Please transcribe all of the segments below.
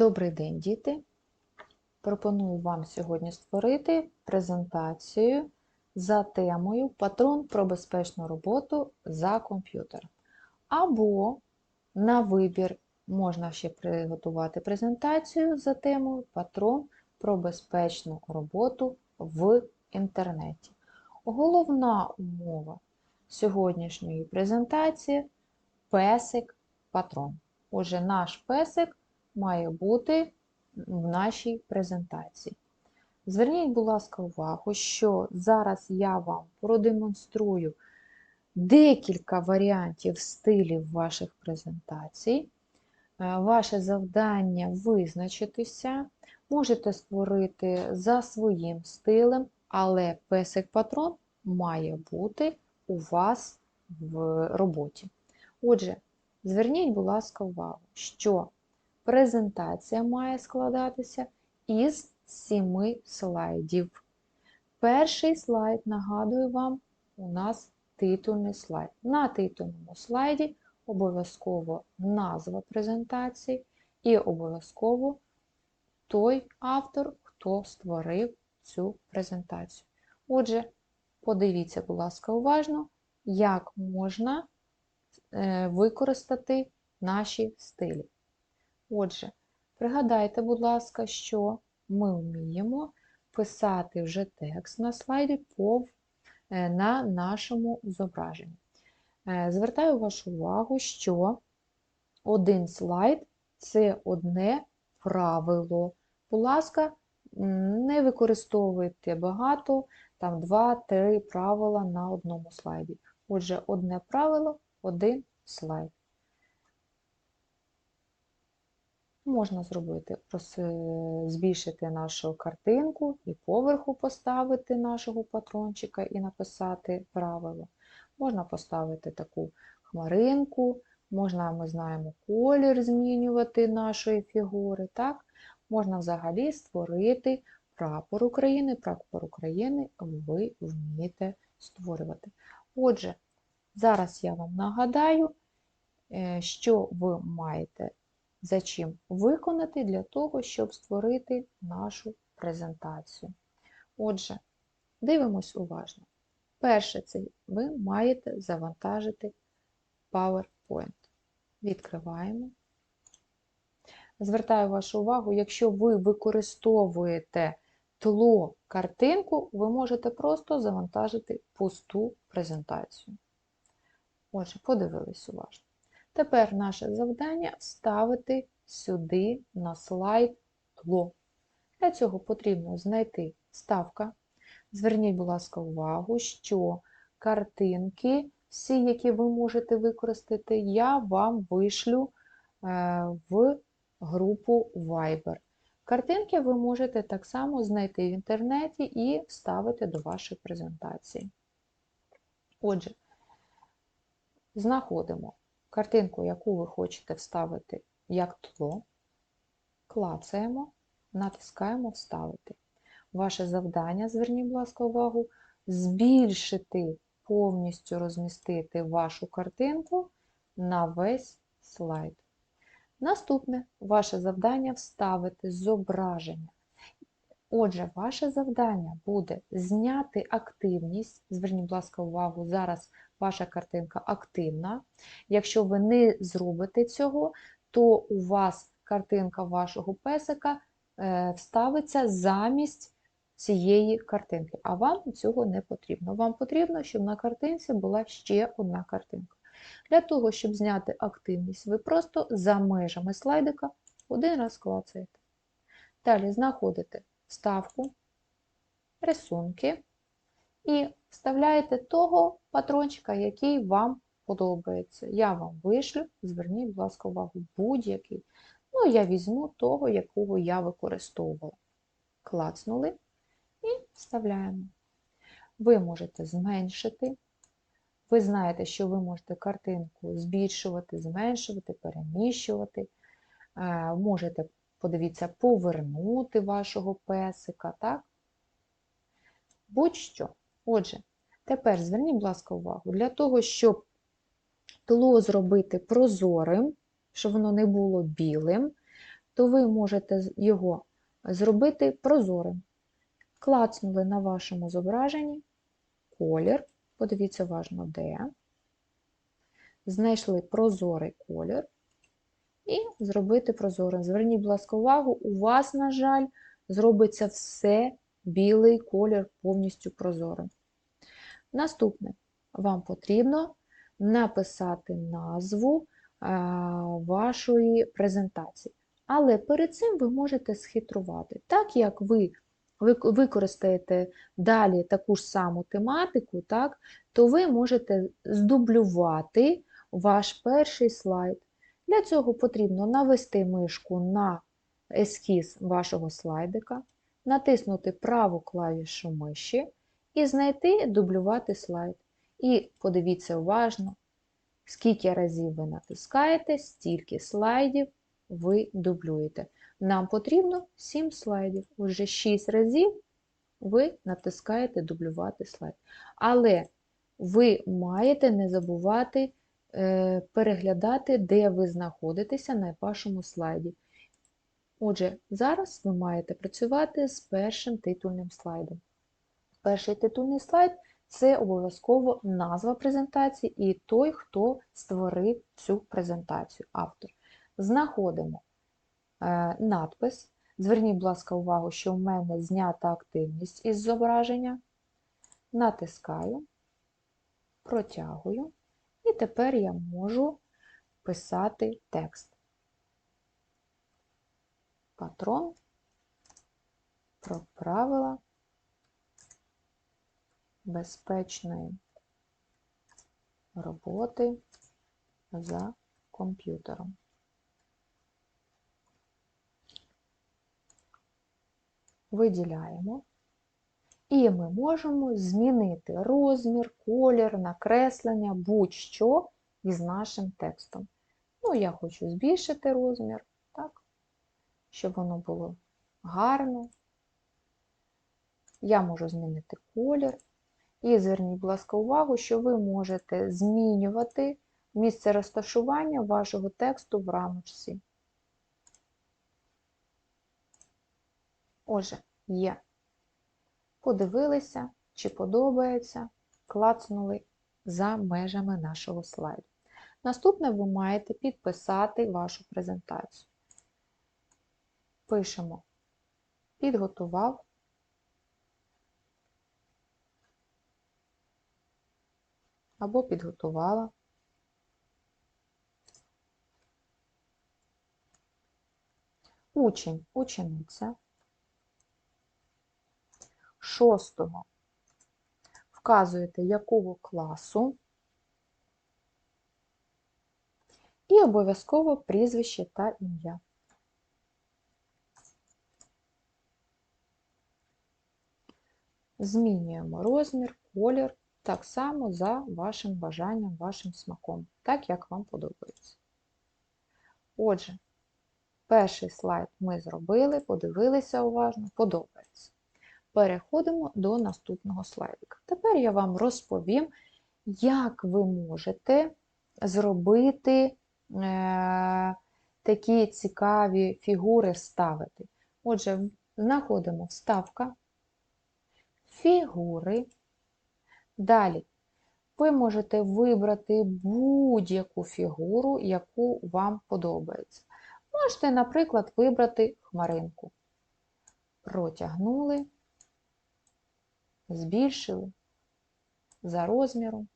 Добрий день, діти! Пропоную вам сьогодні створити презентацію за темою Патрон про безпечну роботу за комп'ютером. Або на вибір можна ще приготувати презентацію за темою Патрон про безпечну роботу в інтернеті. Головна умова сьогоднішньої презентації песик патрон. Отже, наш песик має бути в нашій презентації. Зверніть, будь ласка, увагу, що зараз я вам продемонструю декілька варіантів стилів ваших презентацій. Е, Ваше завдання визначитися. Можете створити за своїм стилем, але песик-патрон має бути у вас в роботі. Отже, зверніть, будь ласка, увагу, що презентація має складатися із сіми слайдів. Перший слайд, нагадую вам, у нас титульний слайд. На титульному слайді обов'язково назва презентації і обов'язково той автор, хто створив цю презентацію. Отже, подивіться, будь ласка, уважно, як можна е, використати наші стилі. Отже, пригадайте, будь ласка, що ми вміємо писати вже текст на слайді по, е, на нашому зображенні. Е, Звертаю вашу увагу, що один слайд це одне правило. Будь ласка, не використовуйте багато, там 2-3 правила на одному слайді. Отже, одне правило, один слайд. Можна зробити, збільшити нашу картинку і поверху поставити нашого патрончика і написати правило. Можна поставити таку хмаринку, можна, ми знаємо, колір змінювати нашої фігури. так? Можна взагалі створити прапор України. Прапор України ви вмієте створювати. Отже, зараз я вам нагадаю, е, що ви маєте за чим виконати для того, щоб створити нашу презентацію. Отже, дивимось уважно. Перше, це ви маєте завантажити PowerPoint. Відкриваємо. Звертаю вашу увагу, якщо ви використовуєте тло картинку, ви можете просто завантажити пусту презентацію. Отже, подивились уважно. Тепер наше завдання вставити сюди на слайд тло. Для цього потрібно знайти вставка. Зверніть, будь ласка, увагу, що картинки, всі, які ви можете використати, я вам вишлю е, в групу Viber. Картинки ви можете так само знайти в інтернеті і вставити до вашої презентації. Отже, знаходимо картинку, яку ви хочете вставити як тло, клацаємо, натискаємо Вставити. Ваше завдання, зверніть, будь ласка, увагу, збільшити, повністю розмістити вашу картинку на весь слайд. Наступне ваше завдання вставити зображення. Отже, ваше завдання буде зняти активність. Зверніть, будь ласка, увагу, зараз ваша картинка активна. Якщо ви не зробите цього, то у вас картинка вашого песика е, вставиться замість цієї картинки. А вам цього не потрібно. Вам потрібно, щоб на картинці була ще одна картинка. Для того, щоб зняти активність, ви просто за межами слайдика один раз клацаєте. Далі знаходите вставку, рисунки і вставляєте того патрончика, який вам подобається. Я вам вишлю, зверніть, будь ласка, увагу, будь-який. Ну, я візьму того, якого я використовувала. Клацнули і вставляємо. Ви можете зменшити. Ви знаєте, що ви можете картинку збільшувати, зменшувати, переміщувати. Е, можете, подивіться, повернути вашого песика, так? Будь-що. Отже, тепер зверніть, будь ласка, увагу, для того, щоб тло зробити прозорим, щоб воно не було білим, то ви можете його зробити прозорим. Клацнули на вашому зображенні колір, подивіться уважно, де. Знайшли прозорий колір і зробити прозорим. Зверніть, будь ласка, увагу, у вас, на жаль, зробиться все білий колір повністю прозорим. Наступне, вам потрібно написати назву вашої презентації. Але перед цим ви можете схитрувати. Так як ви використаєте далі таку ж саму тематику, так, то ви можете здублювати ваш перший слайд. Для цього потрібно навести мишку на ескіз вашого слайдика, натиснути праву клавішу миші і знайти дублювати слайд. І подивіться уважно, скільки разів ви натискаєте, стільки слайдів ви дублюєте. Нам потрібно 7 слайдів. Уже 6 разів ви натискаєте дублювати слайд. Але ви маєте не забувати е, переглядати, де ви знаходитеся на вашому слайді. Отже, зараз ви маєте працювати з першим титульним слайдом. Перший титульний слайд це обов'язково назва презентації і той, хто створив цю презентацію, автор. Знаходимо е, надпис. Зверніть, будь ласка, увагу, що в мене знята активність із зображення. Натискаю, протягую, і тепер я можу писати текст. Патрон про правила безпечної роботи за комп'ютером. Виділяємо, і ми можемо змінити розмір, колір, накреслення, будь-що із нашим текстом. Ну, я хочу збільшити розмір, так, щоб воно було гарно. Я можу змінити колір. І зверніть, будь ласка, увагу, що ви можете змінювати місце розташування вашого тексту в рамочці. Отже, є. Подивилися, чи подобається, клацнули за межами нашого слайду. Наступне ви маєте підписати вашу презентацію. Пишемо підготував. Або підготувала. Учень, учениця. Шостого вказуєте, якого класу. І обов'язково прізвище та ім'я. Змінюємо розмір, колір так само за вашим бажанням, вашим смаком, так як вам подобається. Отже, перший слайд ми зробили, подивилися уважно, подобається. Переходимо до наступного слайдика. Тепер я вам розповім, як ви можете зробити е, такі цікаві фігури ставити. Отже, знаходимо вставка, фігури. Далі ви можете вибрати будь-яку фігуру, яку вам подобається. Можете, наприклад, вибрати хмаринку. Протягнули, збільшили за розміром.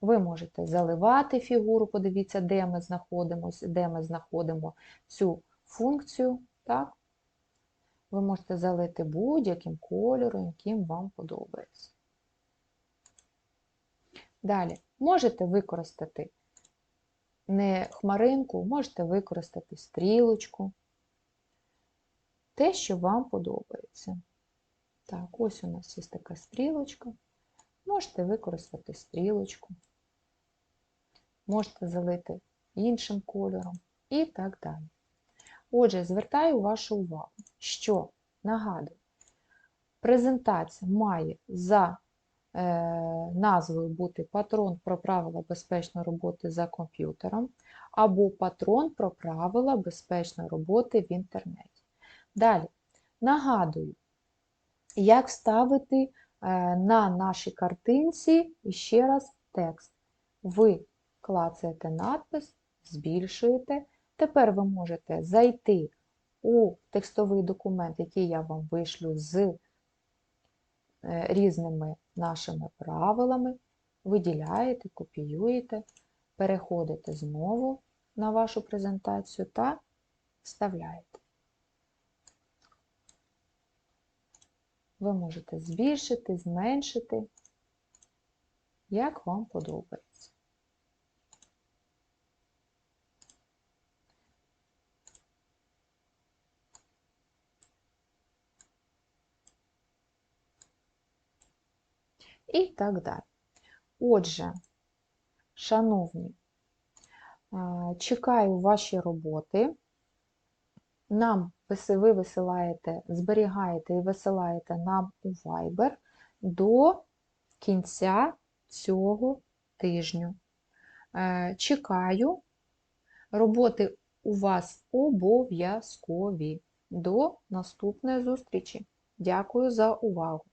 Ви можете заливати фігуру, подивіться, де ми знаходимося, де ми знаходимо цю функцію. Так? Ви можете залити будь-яким кольором, яким вам подобається. Далі, можете використати не хмаринку, можете використати стрілочку, те, що вам подобається. Так, ось у нас є така стрілочка. Можете використати стрілочку, можете залити іншим кольором і так далі. Отже, звертаю вашу увагу, що, нагадую, презентація має за назвою бути патрон про правила безпечної роботи за комп'ютером, або патрон про правила безпечної роботи в інтернеті. Далі, нагадую, як вставити е, на нашій картинці ще раз текст. Ви клацаєте надпис, збільшуєте. Тепер ви можете зайти у текстовий документ, який я вам вишлю з е, різними нашими правилами, виділяєте, копіюєте, переходите знову на вашу презентацію та вставляєте. Ви можете збільшити, зменшити, як вам подобається. І так далі. Отже, шановні, чекаю ваші роботи. Нам ви висилаєте, зберігаєте і висилаєте нам у Viber до кінця цього тижню. Е, Чекаю. Роботи у вас обов'язкові. До наступної зустрічі. Дякую за увагу!